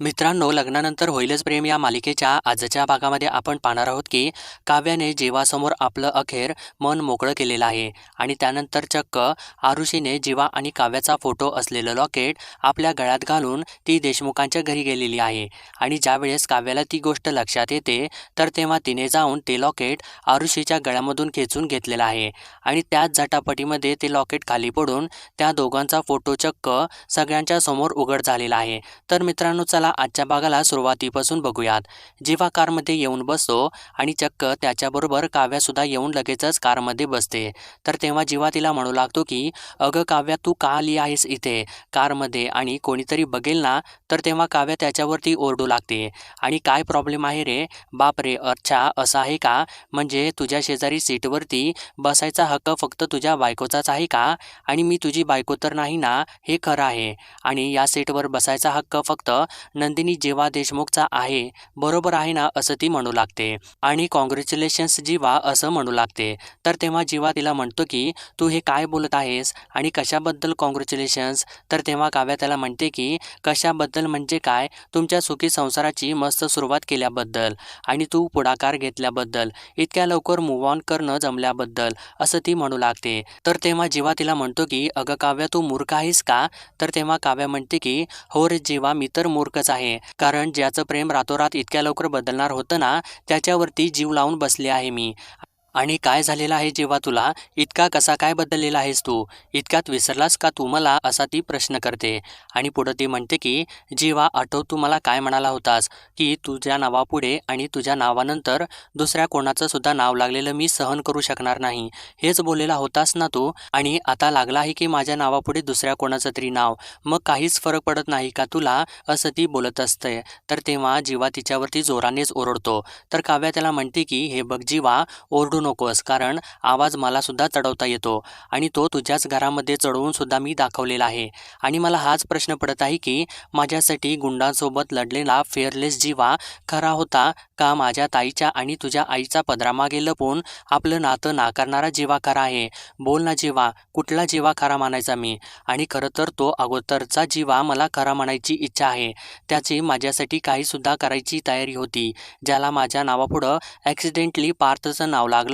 मित्रांनो लग्नानंतर होईलच प्रेम या मालिकेच्या आजच्या भागामध्ये आपण पाहणार आहोत की काव्याने जीवासमोर आपलं अखेर मन मोकळं केलेलं आहे आणि त्यानंतर चक्क आरुषीने जीवा आणि काव्याचा फोटो असलेलं लॉकेट आपल्या गळ्यात घालून ती देशमुखांच्या घरी गेलेली आहे. आणि ज्यावेळेस काव्याला ती गोष्ट लक्षात येते तर तेव्हा तिने जाऊन ते लॉकेट आरुषीच्या गळ्यामधून खेचून घेतलेलं आहे आणि त्याच झटापटीमध्ये ते लॉकेट खाली पडून त्या दोघांचा फोटो चक्क सगळ्यांच्या समोर उघड झालेला आहे. तर मित्रांनो चला आजच्या भागाला सुरुवातीपासून बघूयात. जेव्हा कारमध्ये येऊन बसतो आणि चक्क त्याच्याबरोबर काव्यासुद्धा येऊन लगेचच कारमध्ये बसते. तर तेव्हा जेव्हा तिला म्हणू लागतो की अगं काव्या तू का आली आहेस इथे? कारमध्ये आणि कोणीतरी बघेल ना? तर तेव्हा काव्या त्याच्यावरती ओरडू लागते. आणि काय प्रॉब्लेम आहे रे? बाप रे अच्छा असं आहे का? म्हणजे तुझ्या शेजारी सीटवरती बसायचा हक्क फक्त तुझ्या बायकोचाच आहे का? आणि मी तुझी बायको तर नाही ना? हे खरं आहे. आणि या सीटवर बसायचा हक्क फक्त नंदिनी जेव्हा देशमुखचा आहे बरोबर आहे ना असं ती म्हणू लागते. आणि कॉंग्रॅच्युलेशन्स जीवा असं म्हणू लागते. तर तेव्हा जीवा तिला म्हणतो की तू हे काय बोलत आहेस? आणि कशाबद्दल कॉंग्रॅच्युलेशन्स तर तेव्हा काव्या त्याला म्हणते की कशाबद्दल म्हणजे काय? तुमच्या सुखी संसाराची मस्त सुरुवात केल्याबद्दल. आणि तू पुढाकार घेतल्याबद्दल. इतक्या लवकर मूव ऑन करणं जमल्याबद्दल. असं ती म्हणू लागते. तर तेव्हा जीवा तिला म्हणतो की अगं काव्या तू मूर्ख आहेस का? तर तेव्हा काव्या म्हणते की हो रे जीवा मी तर मूर्खच आहे. कारण ज्याचं प्रेम रातोरात इतक्या लवकर बदलणार होतं ना त्याच्यावरती जीव लावून बसले आहे मी. आणि काय झालेलं आहे जेव्हा तुला इतका कसा काय बदललेला आहेस तू? इतक्यात विसरलास का तू मला? असा ती प्रश्न करते. आणि पुढं ती म्हणते की जेव्हा आठव तू मला काय म्हणाला होतास की तुझ्या नावापुढे आणि तुझ्या नावानंतर दुसऱ्या कोणाचं सुद्धा नाव लागलेलं मी सहन करू शकणार नाही. हेच बोललेला होतास ना तू? आणि आता लागला आहे की माझ्या नावापुढे दुसऱ्या कोणाचं तरी नाव? मग काहीच फरक पडत नाही का तुला? असं ती बोलत असते. तर तेव्हा जीवा तिच्यावरती जोरानेच ओरडतो. तर काव्या त्याला म्हणते की हे बघ जीवा ओरडू नकोस कारण आवाज मला सुद्धा चढवता येतो आणि तो तुझ्याच घरामध्ये चढवून सुद्धा मी दाखवलेला आहे. आणि मला हाच प्रश्न पडत आहे की माझ्यासाठी गुंडांसोबत लढलेला फेअरलेस जीवा खरा होता का माझ्या ताईच्या आणि तुझ्या आईचा पदरामागे लपून आपलं नातं नाकारणारा जीवा खरा आहे? बोल ना जीवा कुठला जीवा खरा मानायचा मी? आणि खरं तर तो अगोदरचा जीवा मला खरा म्हणायची इच्छा आहे. त्याची माझ्यासाठी काहीसुद्धा करायची तयारी होती ज्याला माझ्या नावापुढं ॲक्सिडेंटली पार्थचं नाव लागलं.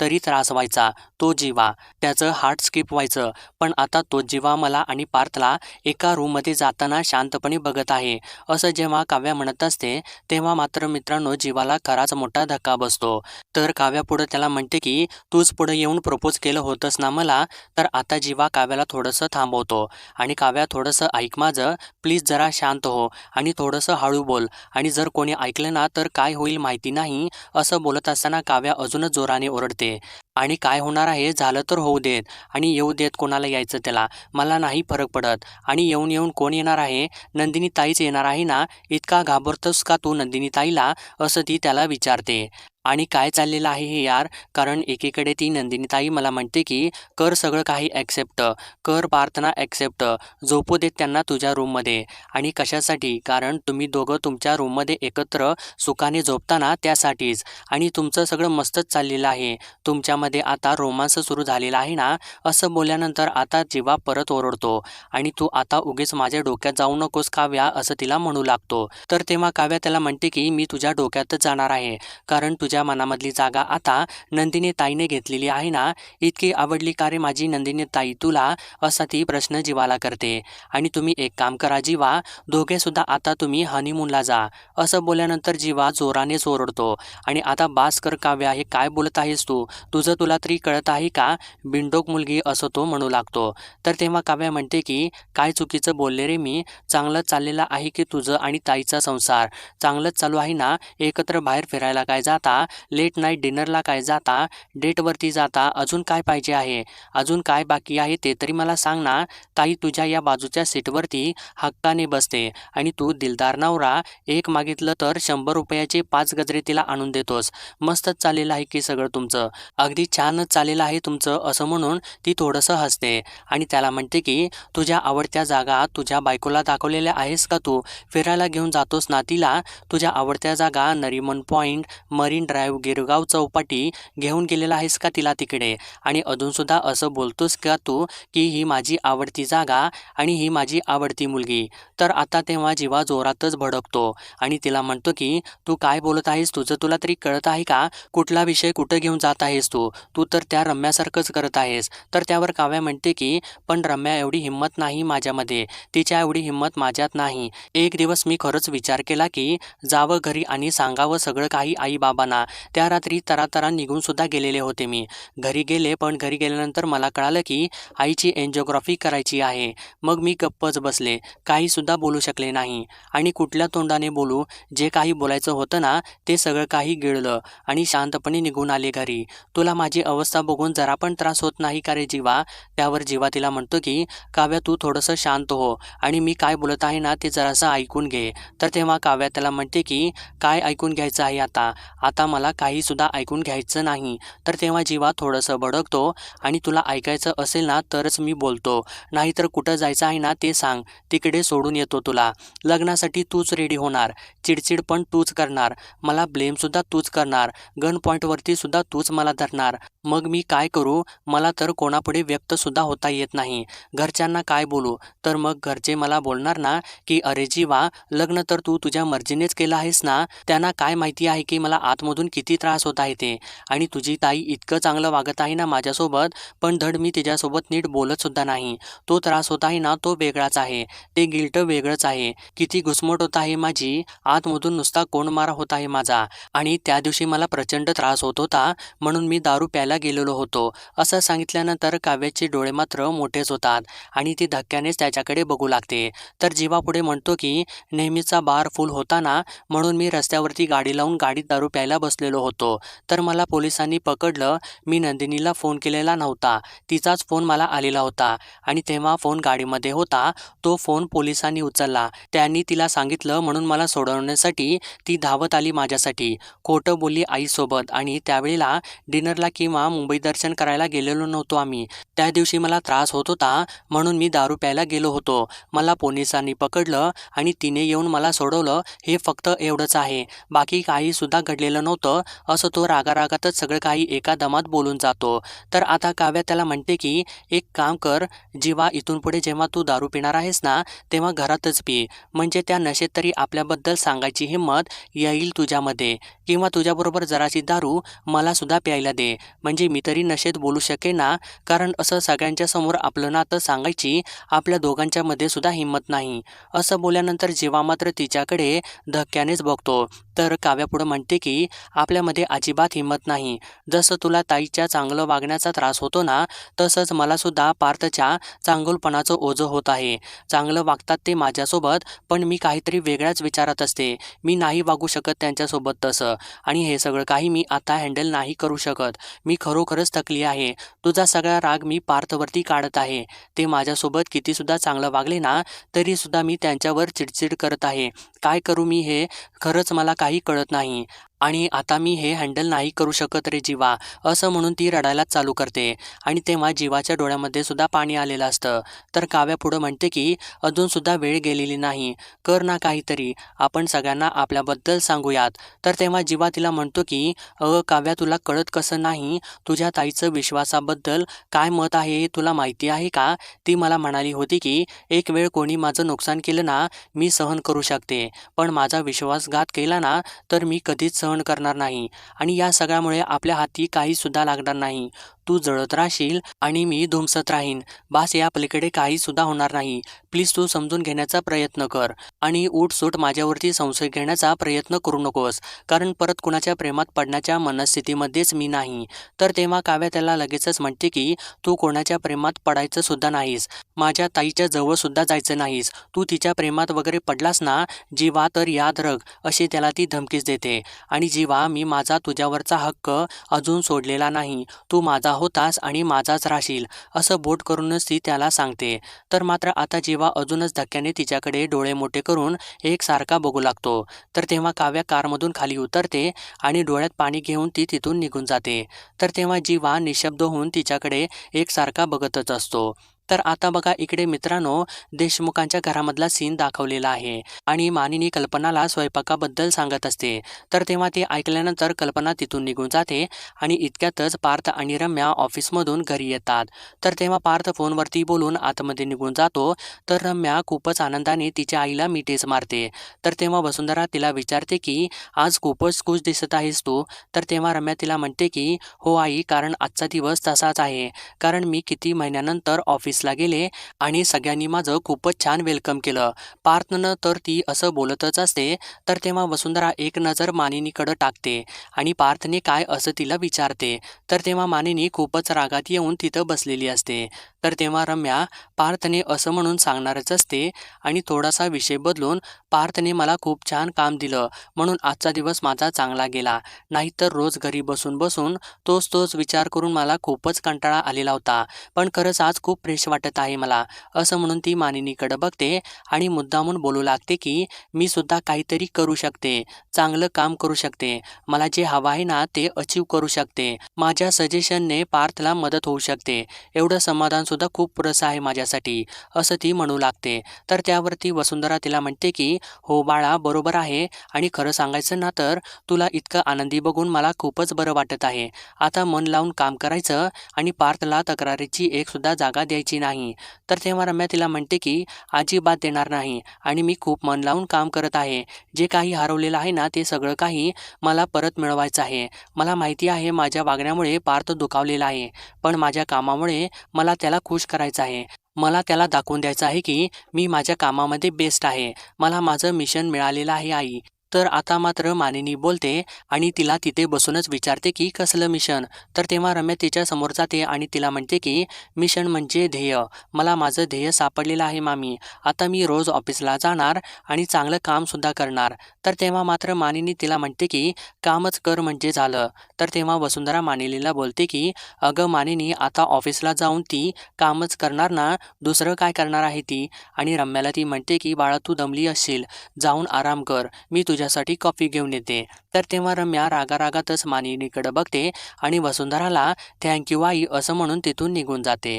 तरी त्रास व्हायचा. तो जीवा. त्याचं हार्ट स्किप व्हायचं. पण आता तो जीवा मला आणि पार्थला एका रूममध्ये जाताना शांतपणे बघत आहे. असं जेव्हा काव्या म्हणत असते तेव्हा मात्र मित्रांनो जीवाला खराच मोठा धक्का बसतो. तर काव्या पुढं त्याला म्हणते की तूच पुढं येऊन प्रपोज केलं होतंस ना मला? तर आता जीवा काव्याला थोडंसं थांबवतो. आणि काव्या थोडंसं ऐक माझं. प्लीज जरा शांत हो. आणि थोडंसं हळू बोल. आणि जर कोणी ऐकलं ना तर काय होईल माहिती नाही असं बोलत असताना काव्या अजूनच जोराने ओरडते. आणि काय होणार आहे? झालं तर होऊ देत. आणि येऊ देत कोणाला यायचं त्याला? मला नाही फरक पडत. आणि येऊन येऊन कोण येणार आहे? नंदिनी ताईच येणार आहे ना? इतका घाबरतोस का तू नंदिनी ताईला असं ती त्याला विचारते. आणि काय चाललेलं आहे हे यार? कारण एकीकडे ती नंदिनीताई मला म्हणते की कर सगळं काही ॲक्सेप्ट कर प्रार्थना ॲक्सेप्ट झोपू देत त्यांना तुझ्या रूममध्ये आणि कशासाठी? कारण तुम्ही दोघं तुमच्या रूममध्ये एकत्र सुखाने झोपताना त्यासाठीच. आणि तुमचं सगळं मस्तच चाललेलं आहे. तुमच्यामध्ये आता रोमांस सुरू झालेला आहे ना? असं बोलल्यानंतर आता जीवा परत ओरडतो. आणि तू आता उगीच माझ्या डोक्यात जाऊ नकोस काव्या असं तिला म्हणू लागतो. तर तेव्हा काव्या त्याला म्हणते की मी तुझ्या डोक्यातच जाणार आहे. कारण तुझ्या तुझ्या मनामधली जागा आता नंदिनी ताईने घेतलेली आहे ना? इतकी आवडली का रे माझी नंदिनी ताई? तुला असा ती प्रश्न जीवाला करते. आणि तुम्ही एक काम करा जीवा दोघे सुद्धा आता तुम्ही हनीमूनला जा. असं बोलल्यानंतर जीवा जोरानेच ओरडतो आणि आता बासकर काव्या हे काय बोलत आहेस तू? तुझं तुला तरी कळत आहे का? बिंडोक मुलगी असं तो म्हणू लागतो. तर तेव्हा काव्या म्हणते की काय चुकीचं बोलले रे मी? चांगलं चाललेलं आहे की तुझं आणि ताईचा संसार? चांगलंच चालू आहे ना? एकत्र बाहेर फिरायला काय जाता? लेट नाईट डिनरला काय जाता? डेटवरती जाता? अजून काय पाहिजे आहे? अजून काय बाकी आहे ते तरी मला सांग ना. ताई तुझ्या या बाजूच्या सीटवरती हक्काने बसते आणि तू दिलदार नवरा. एक मागितलं तर शंभर रुपयाचे पाच गजरे तिला आणून देतोस. मस्तच चाललेलं आहे की सगळं तुमचं. अगदी छानच चाललेलं आहे तुमचं असं म्हणून ती थोडंसं हसते आणि त्याला म्हणते की तुझ्या आवडत्या जागा तुझ्या बायकोला दाखवलेल्या आहेस का तू? फिरायला घेऊन जातोस ना तिला? तुझ्या आवडत्या जागा Nariman Point Marine Drive Girgaon Chowpatty घेऊन गेलेला आहेस का तिला तिकडे? आणि अजूनसुद्धा असं बोलतोस का तू की ही माझी आवडती जागा आणि ही माझी आवडती मुलगी? तर आता तेव्हा जीवा जोरातच भडकतो आणि तिला म्हणतो की तू काय बोलत आहेस? तुझं तुला तरी कळत आहे का? कुठला विषय कुठं घेऊन जात आहेस तू? तू तर त्या रम्यासारखंच करत आहेस. तर त्यावर काव्या म्हणते की पण रम्या एवढी हिंमत नाही माझ्यामध्ये. तिच्या एवढी हिंमत माझ्यात नाही. एक दिवस मी खरंच विचार केला की जावं घरी आणि सांगावं सगळं काही आई बाबांना. त्या रात्री तरातरा निघून सुद्धा गेलेले होते मी. घरी गेले पण घरी गेल्यानंतर मला कळालं की आईची एन्जिओग्राफी करायची आहे. मग मी गप्पच बसले. काही सुद्धा बोलू शकले नाही. आणि कुठल्या तोंडाने बोलू? जे काही बोलायचं होतं ना ते सगळं काही गिळलं आणि शांतपणे निघून आले घरी. तुला माझी अवस्था बघून जरा पण त्रास होत नाही का रे जीवा? त्यावर जीवा तिला म्हणतो की काव्या तू थोडंसं शांत हो आणि मी काय बोलत आहे ना ते जरासं ऐकून घे. तर तेव्हा काव्या त्याला म्हणते की काय ऐकून घ्यायचं आहे आता? आता मला काहीसुद्धा ऐकून घ्यायचं नाही. तर तेव्हा जीवा थोडंसं भडकतो आणि तुला ऐकायचं असेल ना तरच मी बोलतो. नाहीतर कुठं जायचं आहे ना ते सांग. तिकडे सोडून येतो तुला. लग्नासाठी तूच रेडी होणार. चिडचिड पण तूच करणार. मला ब्लेमसुद्धा तूच करणार. गन पॉईंटवरती सुद्धा तूच मला धरणार. मग मी काय करू? मला तर कोणापुढे व्यक्तसुद्धा होता येत नाही. घरच्यांना काय बोलू? तर मग घरचे मला बोलणार ना की अरे जीवा लग्न तर तू तुझ्या मर्जीनेच केलं आहेस ना? त्यांना काय माहिती आहे की मला आतमधून किती त्रास होत आहे ते. आणि तुझी ताई इतकं चांगलं वागत आहे ना माझ्यासोबत पण धड मी तिच्यासोबत नीट बोलत सुद्धा नाही. तो त्रास होत आहे ना तो वेगळाच आहे. ते गिल्ट वेगळंच आहे. किती घुसमट होत आहे माझी आतमधून नुसता कोंडमारा होत आहे माझा. आणि त्या दिवशी मला प्रचंड त्रास होत होता म्हणून मी दारू प्यायला गेलेलो होतो. असं सांगितल्यानंतर काव्याचे डोळे मात्र मोठेच होतात. आणि ती धक्क्यानेच त्याच्याकडे बघू लागते. तर जीवा पुढे म्हणतो की नेहमीचा बार फुल होता ना म्हणून मी रस्त्यावरती गाडी लावून गाडीत दारू प्यायला बसलेलो होतो. तर मला पोलिसांनी पकडलं. मी नंदिनीला फोन केलेला नव्हता. तिचाच फोन मला आलेला होता. आणि तेव्हा फोन गाडीमध्ये होता. तो फोन पोलिसांनी उचलला. त्यांनी तिला सांगितलं म्हणून मला सोडवण्यासाठी ती धावत आली माझ्यासाठी. खोटं बोलली आईसोबत आणि त्यावेळेला डिनरला किंवा मुंबई दर्शन करायला गेलेलो नव्हतो आम्ही. त्या दिवशी मला त्रास होत होता म्हणून मी दारू प्यायला गेलो होतो. मला पोलिसांनी पकडलं आणि तिने येऊन मला सोडवलं. हे फक्त एवढंच आहे. बाकी काही सुद्धा घडलेलं नव्हतं. असं तो रागारागातच सगळं काही एका दमात बोलून जातो. तर आता काव्या त्याला म्हणते की एक काम कर जीवा इथून पुढे जेव्हा तू दारू पिणार आहेस ना तेव्हा घरातच पी. म्हणजे त्या नशेत तरी आपल्याबद्दल सांगायची हिंमत येईल तुझ्यामध्ये. किंवा तुझ्याबरोबर जराशी दारू मला सुद्धा प्यायला दे. म्हणजे मी तरी नशेत बोलू शकेन ना कारण असं सगळ्यांच्या समोर आपलं नातं सांगायची आपल्या दोघांच्या मध्ये सुद्धा हिंमत नाही. असं बोलल्यानंतर जेव्हा मात्र तिच्याकडे धक्क्यानेच बघतो. तर काव्या पुढं म्हणते की आपल्यामध्ये अजिबात हिंमत नाही. जसं तुला ताईच्या चांगलं वागण्याचा त्रास होतो ना तसंच मलासुद्धा पार्थच्या चांगुलपणाचं ओझं होत आहे. चांगलं वागतात ते माझ्यासोबत पण मी काहीतरी वेगळ्याच विचारात असते. मी नाही वागू शकत त्यांच्यासोबत तसं. आणि हे सगळं काही मी आता हँडल नाही करू शकत. मी खरोखरच थकली आहे. तुझा सगळा राग मी पार्थवरती काढत आहे. ते माझ्यासोबत कितीसुद्धा चांगलं वागले ना तरीसुद्धा मी त्यांच्यावर चिडचिड करत आहे. काय करू मी हे खरंच मला काही कळत नाही. आणि आता मी हे हँडल नाही करू शकत रे जीवा असं म्हणून ती रडायलाच चालू करते. आणि तेव्हा जीवाच्या डोळ्यामध्ये सुद्धा पाणी आलेलं असतं. तर काव्या पुढं म्हणते की अजूनसुद्धा वेळ गेलेली नाही. कर ना काहीतरी. आपण सगळ्यांना आपल्याबद्दल सांगूयात. तर तेव्हा जीवा तिला म्हणतो की अ काव्या तुला कळत कसं नाही? तुझ्या ताईचं विश्वासाबद्दल काय मत आहे हे तुला माहिती आहे का? ती मला म्हणाली होती की एक वेळ कोणी माझं नुकसान केलं ना मी सहन करू शकते. पण माझा विश्वासघात केला ना तर मी कधीच सहन करणार नाही. आणि या सगळ्यामुळे आपल्या हाती काही सुद्धा लागणार नाही. तू जळत राहशील आणि मी धुमसत राहीन. बास या पलीकडे काही सुद्धा होणार नाही. प्लीज तू समजून घेण्याचा प्रयत्न कर आणि उठसूट माझ्यावरती संशय घेण्याचा प्रयत्न करू नकोस. कारण परत कुणाच्या प्रेमात पडण्याच्या मनस्थितीमध्येच मी नाही. तर तेव्हा काव्या त्याला लगेचच म्हणते की तू कोणाच्या प्रेमात पडायचं सुद्धा नाहीस. माझ्या ताईच्या जवळ सुद्धा जायचं नाहीस. तू तिच्या प्रेमात वगैरे पडलास ना जीवा तर याद रग अशी त्याला ती धमकीच देते. आणि जीवा मी माझा तुझ्यावरचा हक्क अजून सोडलेला नाही. तू माझा होतास आणि माझाच राहशील असं बोट करूनच ती त्याला सांगते. तर मात्र आता जेव्हा अजूनच धक्क्याने तिच्याकडे डोळे मोठे करून एक सारखा बघू लागतो. तर तेव्हा काव्या कारमधून खाली उतरते आणि डोळ्यात पाणी घेऊन ती तिथून निघून जाते. तर तेव्हा जीवा निशब्द होऊन तिच्याकडे एकसारखा बघतच असतो. तर आता बघा इकडे मित्रांनो देशमुखांच्या घरामधला सीन दाखवलेला आहे. आणि मानिनी कल्पनाला स्वयंपाकाबद्दल सांगत असते. तर तेव्हा ते ऐकल्यानंतर कल्पना तिथून निघून जाते आणि इतक्यातच पार्थ आणि रम्या ऑफिसमधून घरी येतात. तर तेव्हा पार्थ फोनवरती बोलून आतमध्ये निघून जातो. तर रम्या खूपच आनंदाने तिच्या आईला मिठेच मारते. तर तेव्हा वसुंधरा तिला विचारते की आज खूपच खुश दिसत आहेस तू? तर तेव्हा रम्या तिला म्हणते की हो आई कारण आजचा दिवस तसाच आहे. कारण मी किती महिन्यानंतर ऑफिस ऑफिसला गेले आणि सगळ्यांनी माझं खूपच छान वेलकम केलं. पार्थनं तर ती असं बोलतच असते तर तेव्हा वसुंधरा एक नजर मानिनीकडं टाकते आणि पार्थने काय असं तिला विचारते तर तेव्हा मानिनी खूपच रागात येऊन तिथं बसलेली असते. तर तेव्हा रम्या पार्थने असं म्हणून सांगणारच असते आणि थोडासा विषय बदलून पार्थने मला खूप छान काम दिलं म्हणून आजचा दिवस माझा चांगला गेला. नाहीतर रोज घरी बसून बसून तोच तोच विचार करून मला खूपच कंटाळा आलेला होता. पण खरंच आज खूप फ्रेश वाटत आहे मला. असं म्हणून ती मानिनीकडे बघते आणि मुद्दामून बोलू लागते की मी सुद्धा काहीतरी करू शकते. चांगलं काम करू शकते. मला जे हवं आहे ना ते अचीव करू शकते. माझ्या सजेशनने पार्थला मदत होऊ शकते. एवढं समाधान सुद्धा खूप पुरसं आहे माझ्यासाठी. असं ती म्हणू लागते. तर त्यावरती वसुंधरा तिला म्हणते की हो बाळा बरोबर आहे आणि खरं सांगायचं ना तर तुला इतकं आनंदी बघून मला खूपच बरं वाटत आहे. आता मन लावून काम करायचं आणि पार्थला तक्रारीची एक सुद्धा जागा द्यायची नाही. तर तेव्हा रम्या तिला म्हणते की अजिबात देणार नाही. आणि मी खूप मन लावून काम करत आहे. जे काही हरवलेलं आहे ना ते सगळं काही मला परत मिळवायचं आहे. मला माहिती आहे माझ्या वागण्यामुळे पार्थ दुखावलेला आहे. पण माझ्या कामामुळे मला त्याला खुश करायचं आहे. मला त्याला दाखवून द्यायचं आहे की मी माझ्या कामामध्ये बेस्ट आहे. मला माझं मिशन मिळालेलं आहे आई. तर आता मात्र मानिनी बोलते आणि तिला तिथे बसूनच विचारते की कसलं मिशन? तर तेव्हा रम्या तिच्या समोर जाते आणि तिला म्हणते की मिशन म्हणजे ध्येय. मला माझं ध्येय सापडलेलं आहे मामी. आता मी रोज ऑफिसला जाणार आणि चांगलं कामसुद्धा करणार. तर तेव्हा मात्र मानिनी तिला म्हणते की कामच कर म्हणजे झालं. तर तेव्हा वसुंधरा मानिनीला बोलते की अगं मानिनी आता ऑफिसला जाऊन ती कामच करणार ना दुसरं काय करणार आहे ती? आणि रम्याला ती म्हणते की बाळा तू दमली असशील. जाऊन आराम कर. मी तुझ्यासाठी कॉफी घेऊन येते. तर तेव्हा रम्या रागारागातच मानिनीकडे बघते आणि वसुंधराला थँक्यू आई असं म्हणून तिथून निघून जाते.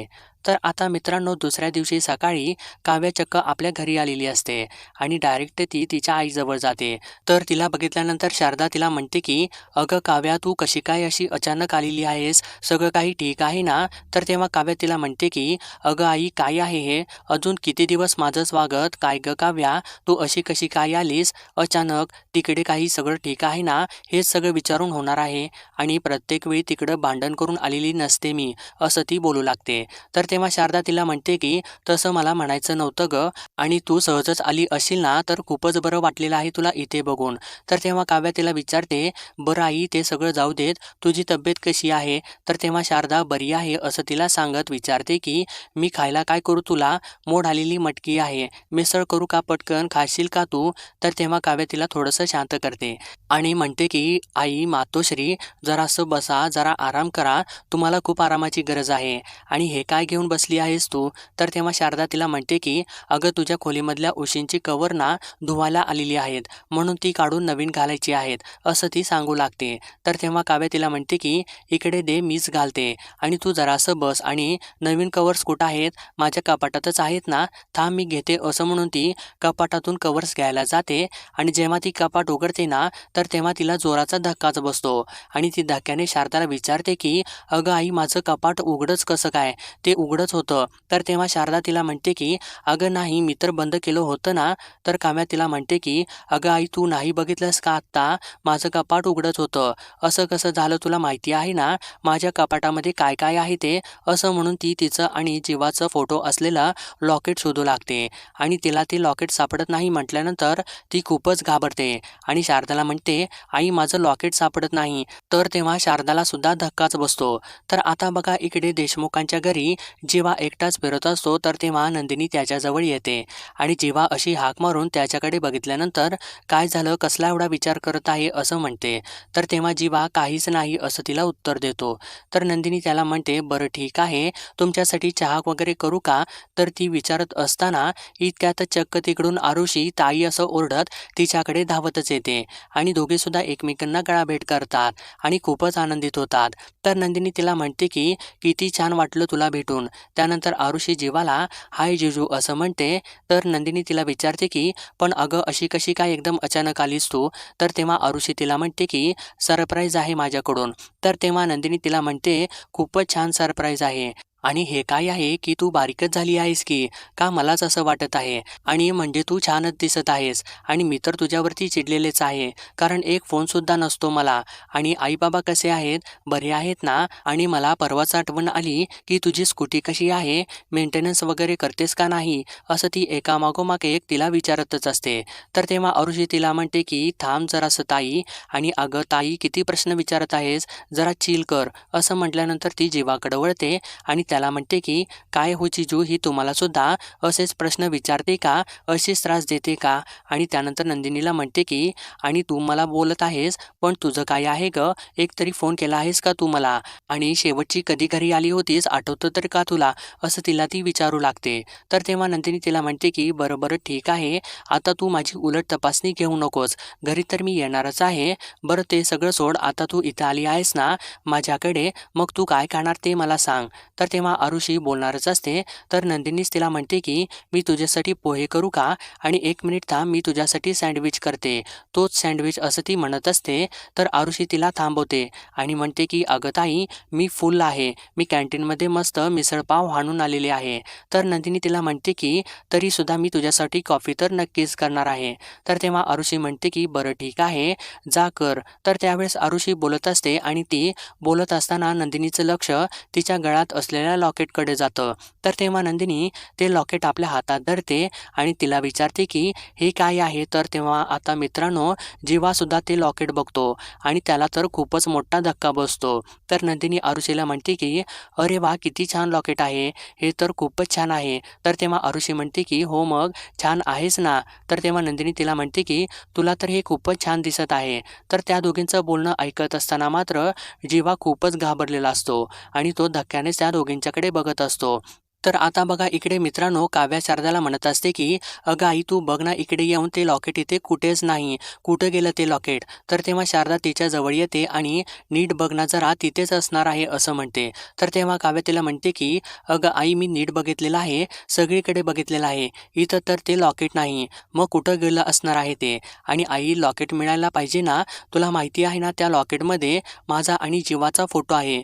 तर आता मित्रांनो दुसऱ्या दिवशी सकाळी काव्य चक्क आपल्या घरी आलेली असते आणि डायरेक्ट ती तिच्या आईजवळ जाते. तर तिला बघितल्यानंतर शारदा तिला म्हणते की अगं काव्या तू कशी काय अशी अचानक आलेली आहेस? सगळं काही ठीक आहे ना? तर तेव्हा काव्या तिला म्हणते की अगं आई काय आहे हे? अजून किती दिवस माझं स्वागत काय ग काव्या? तू अशी कशी काय आलीस? अचानक तिकडे काही सगळं ठीक आहे ना? हेच सगळं विचारून होणार आहे आणि प्रत्येक वेळी तिकडं भांडण करून आलेली नसते मी असं ती बोलू लागते. तर तेव्हा शारदा तिला म्हणते की तसं मला म्हणायचं नव्हतं ग. आणि तू सहजच आली असेल ना तर खूपच बरं वाटलेलं आहे तुला इथे बघून. तर तेव्हा काव्या तिला विचारते बरं आई ते सगळं जाऊ देत. तुझी तब्येत कशी आहे? तर तेव्हा शारदा बरी आहे असं तिला सांगत विचारते की मी खायला काय करू तुला? मोड आलेली मटकी आहे. मिसळ करू का पटकन? खाशील का तू? तर तेव्हा काव्या तिला थोडंसं शांत करते आणि म्हणते की आई मातोश्री जरासं बसा जरा आराम करा. तुम्हाला खूप आरामाची गरज आहे. आणि हे काय घेऊन बसली आहेस तू. तर तेव्हा शारदा तिला म्हणते की अगं तुझ्या खोलीमधल्या उशींची कवर ना धुवायला आलेली आहेत. म्हणून ती काढून नवीन घालायची आहेत. असं ती सांगू लागते. तर तेव्हा काव्य तिला म्हणते की इकडे दे मीच घालते. आणि तू जरासं बस आणि नवीन कवर्स कुठं आहेत? माझ्या कपाटातच आहेत ना. थांब मी घेते. असं म्हणून ती कपाटातून कवर्स घ्यायला जाते. आणि जेव्हा ती कपाट उघडते ना तर तेव्हा तिला जोराचा धक्काच बसतो. आणि ती धक्क्याने शारदाला विचारते की अगं आई माझं कपाट उघडच कसं काय? ते उघडच होतं. तर तेव्हा शारदा तिला म्हणते की अगं नाही मी तर बंद केलं होतं ना. तर काम्या तिला म्हणते की अगं आई तू नाही बघितलंस का आत्ता? माझं कपाट उघडंच होतं. असं कसं झालं तुला माहिती आहे ना? माझ्या कपाटामध्ये काय काय आहे ते? असं म्हणून ती तिचं आणि जीवाचं फोटो असलेलं लॉकेट शोधू लागते. आणि तिला ते लॉकेट सापडत नाही म्हटल्यानंतर ती खूपच घाबरते. आणि शारदाला म्हणते आई माझं लॉकेट सापडत नाही. तर तेव्हा शारदाला सुद्धा धक्काच बसतो. तर आता बघा इकडे देशमुखांच्या घरी जेव्हा एकटाच फिरत असतो तर तेव्हा नंदिनी त्याच्याजवळ येते. आणि जेव्हा अशी हाक मारून त्याच्याकडे बघितल्यानंतर काय झालं? कसला एवढा विचार करत आहे? असं म्हणते. तर तेव्हा जीवा काहीच नाही असं तिला उत्तर देतो. तर नंदिनी त्याला म्हणते बरं ठीक आहे. तुमच्यासाठी चहा वगैरे करू का? तर ती विचारत असताना इतक्यात चक्क तिकडून आरुषी ताई असं ओरडत तिच्याकडे धावतच येते. आणि दोघे सुद्धा एकमेकांना गळाभेट करतात आणि खूपच आनंदित होतात. तर नंदिनी तिला म्हणते की किती छान वाटलं तुला भेटून. त्यानंतर आरुषी जीवाला हाय जिजू असं म्हणते. तर नंदिनी तिला विचारते की पण अगं अशी कशी काय एकदम अचानक आलीस तू? तर तेव्हा आरुषी तिला म्हणते की सरप्राईज आहे माझ्याकडून. तर तेव्हा नंदिनी तिला म्हणते खूपच छान सरप्राईज आहे. आणि हे काय आहे की तू बारीकच झाली आहेस की? का मलाच असं वाटत आहे? आणि म्हणजे तू छानच दिसत आहेस. आणि मी तर तुझ्यावरती चिडलेलेच आहे. कारण एक फोनसुद्धा नसतो मला. आणि आई बाबा कसे आहेत? बरे आहेत ना? आणि मला परवाच आठवण आली की तुझी स्कूटी कशी आहे? मेंटेनन्स वगैरे करतेस का नाही? असं ती एकामागोमाग एक तिला विचारतच असते. तर तेव्हा अरुषी तिला म्हणते की थांब जरासं ताई. आणि अगं ताई किती प्रश्न विचारत आहेस? जरा चिल कर. असं म्हटल्यानंतर ती जीवाकडं वळते आणि त्याला म्हणते की काय हो चिजू ही तुम्हाला सुद्धा असेच प्रश्न विचारते का? असेच त्रास देते का? आणि त्यानंतर नंदिनीला म्हणते की आणि तू मला बोलत आहेस पण तुझं काय आहे ग? एक तरी फोन केला आहेस का तू मला? आणि शेवटची कधी घरी आली होतीस? आठवतं तर का तुला? असं तिला ती विचारू लागते. तर तेव्हा नंदिनी तिला म्हणते की बरं बरं ठीक आहे. आता तू माझी उलट तपासणी घेऊ नकोस. घरी तर मी येणारच आहे. बरं ते सगळं सोड. आता तू इथं आली आहेस ना? माझ्याकडे. मग तू काय खाणार ते मला सांग. तर ते तेव्हा आरुषी बोलणारच असते. तर नंदिनीच तिला म्हणते की मी तुझ्यासाठी पोहे करू का? आणि एक मिनिट थांब मी तुझ्यासाठी सँडविच करते. तोच सँडविच असं ती म्हणत असते. तर आरुषी तिला थांबवते आणि म्हणते की अगं ताई मी फुल आहे. मी कॅन्टीनमध्ये मस्त मिसळपाव हाणून आलेले आहे. तर नंदिनी तिला म्हणते की तरीसुद्धा मी तुझ्यासाठी कॉफी तर नक्कीच करणार आहे. तर तेव्हा आरुषी म्हणते की बरं ठीक आहे जा कर. तर त्यावेळेस आरुषी बोलत असते आणि ती बोलत असताना नंदिनीचं लक्ष तिच्या गळ्यात असलेल्या लॉकेटकडे जातं. तर तेव्हा नंदिनी ते लॉकेट आपल्या हातात धरते आणि तिला विचारते की हे काय आहे? तर तेव्हा आता मित्रांनो जीवासुद्धा ते लॉकेट बघतो आणि त्याला तर खूपच मोठा धक्का बसतो. तर नंदिनी आरुषीला म्हणते की अरे वा किती छान लॉकेट आहे. हे तर खूपच छान आहे. तर तेव्हा आरुषी म्हणते की हो मग छान आहेच ना? तर तेव्हा नंदिनी तिला म्हणते की तुला तर हे खूपच छान दिसत आहे. तर त्या दोघींचं बोलणं ऐकत असताना मात्र जीवा खूपच घाबरलेला असतो आणि तो धक्क्यानेच त्या त्यांच्याकडे बघत असतो. तर आता बघा इकडे मित्रांनो काव्या शारदाला म्हणत असते की अगं आई तू बघ ना इकडे येऊन ते लॉकेट इथे कुठेच नाही. कुठं गेलं ते लॉकेट? तर तेव्हा शारदा तिच्या जवळ येते आणि नीट बघणं जरा तिथेच असणार आहे असं म्हणते. तर तेव्हा काव्या तिला म्हणते की अगं आई मी नीट बघितलेलं आहे. सगळीकडे बघितलेलं आहे. इथं तर ते लॉकेट नाही. मग कुठं गेलं असणार आहे ते? आणि आई लॉकेट मिळायला पाहिजे ना? तुला माहिती आहे ना त्या लॉकेटमध्ये माझा आणि जीवाचा फोटो आहे.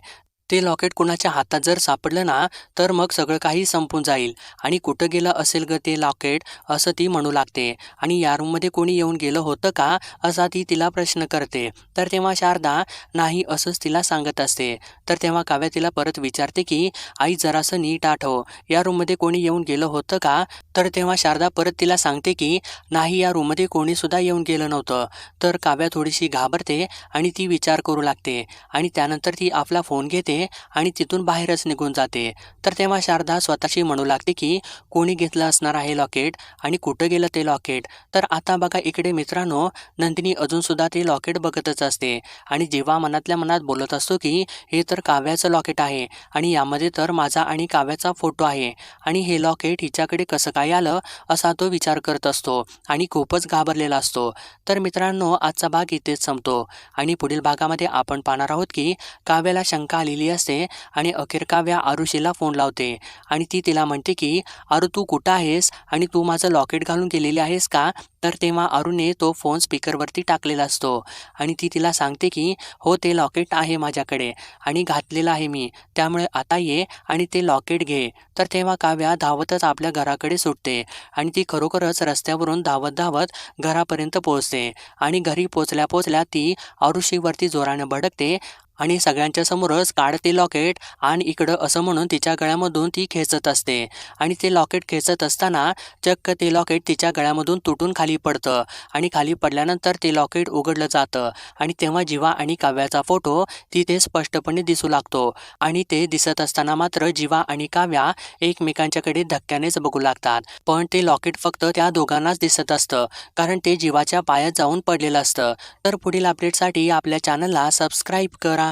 ते लॉकेट कुणाच्या हातात जर सापडलं ना तर मग सगळं काही संपून जाईल. आणि कुठं गेलं असेल ग ते लॉकेट? असं ती म्हणू लागते. आणि या रूममध्ये कोणी येऊन गेलं होतं का? असा ती तिला प्रश्न करते. तर तेव्हा शारदा नाही असंच तिला सांगत असते. तर तेव्हा काव्या तिला परत विचारते की आई जरासं नीट आठव. या रूममध्ये कोणी येऊन गेलं होतं का? तर तेव्हा शारदा परत तिला सांगते की नाही या रूममध्ये कोणीसुद्धा येऊन गेलं नव्हतं. तर काव्या थोडीशी घाबरते आणि ती विचार करू लागते. आणि त्यानंतर ती आपला फोन घेते आणि तिथून बाहेरच निघून जाते. तर तेव्हा शारदा स्वतःशी म्हणू लागते की कोणी घेतलं असणार आहे लॉकेट आणि कुठं गेलं ते लॉकेट? तर आता बघा इकडे मित्रांनो नंदिनी अजूनसुद्धा ते लॉकेट बघतच असते. आणि जेव्हा मनातल्या मनात बोलत असतो की हे तर काव्याचं लॉकेट आहे आणि यामध्ये तर माझा आणि काव्याचा फोटो आहे आणि हे लॉकेट हिच्याकडे कसं काय आलं? असा तो विचार करत असतो आणि खूपच घाबरलेला असतो. तर मित्रांनो आजचा भाग इथेच संपतो. आणि पुढील भागामध्ये आपण पाहणार आहोत की काव्याला शंका आलेली असते आणि अखेर काव्या आरुषीला फोन लावते. आणि ती तिला म्हणते की आरू तू कुठं आहेस? आणि तू माझं लॉकेट घालून गेलेली आहेस का? तर तेव्हा अरुणने तो फोन स्पीकरवरती टाकलेला असतो. आणि ती तिला सांगते की हो ते लॉकेट आहे माझ्याकडे आणि घातलेलं आहे मी. त्यामुळे आता ये आणि ते लॉकेट घे. तर तेव्हा काव्या धावतच आपल्या घराकडे सुटते आणि ती खरोखरच रस्त्यावरून धावत धावत घरापर्यंत पोहोचते. आणि घरी पोचल्या पोचल्या ती आरुषीवरती जोरानं भडकते आणि सगळ्यांच्या समोरच काढते लॉकेट आणि इकडं असं म्हणून तिच्या गळ्यामधून ती खेचत असते. आणि ते लॉकेट खेचत असताना चक्क ते लॉकेट तिच्या गळ्यामधून तुटून खाली पडतं. आणि खाली पडल्यानंतर ते लॉकेट उघडलं जातं. आणि तेव्हा जीवा आणि काव्याचा फोटो तिथे स्पष्टपणे दिसू लागतो. आणि ते दिसत असताना मात्र जीवा आणि काव्या एकमेकांच्याकडे धक्क्यानेच बघू लागतात. पण ते लॉकेट फक्त त्या दोघांनाच दिसत असतं. कारण ते जीवाच्या पायात जाऊन पडलेलं असतं. तर पुढील अपडेटसाठी आपल्या चॅनलला सबस्क्राईब करा.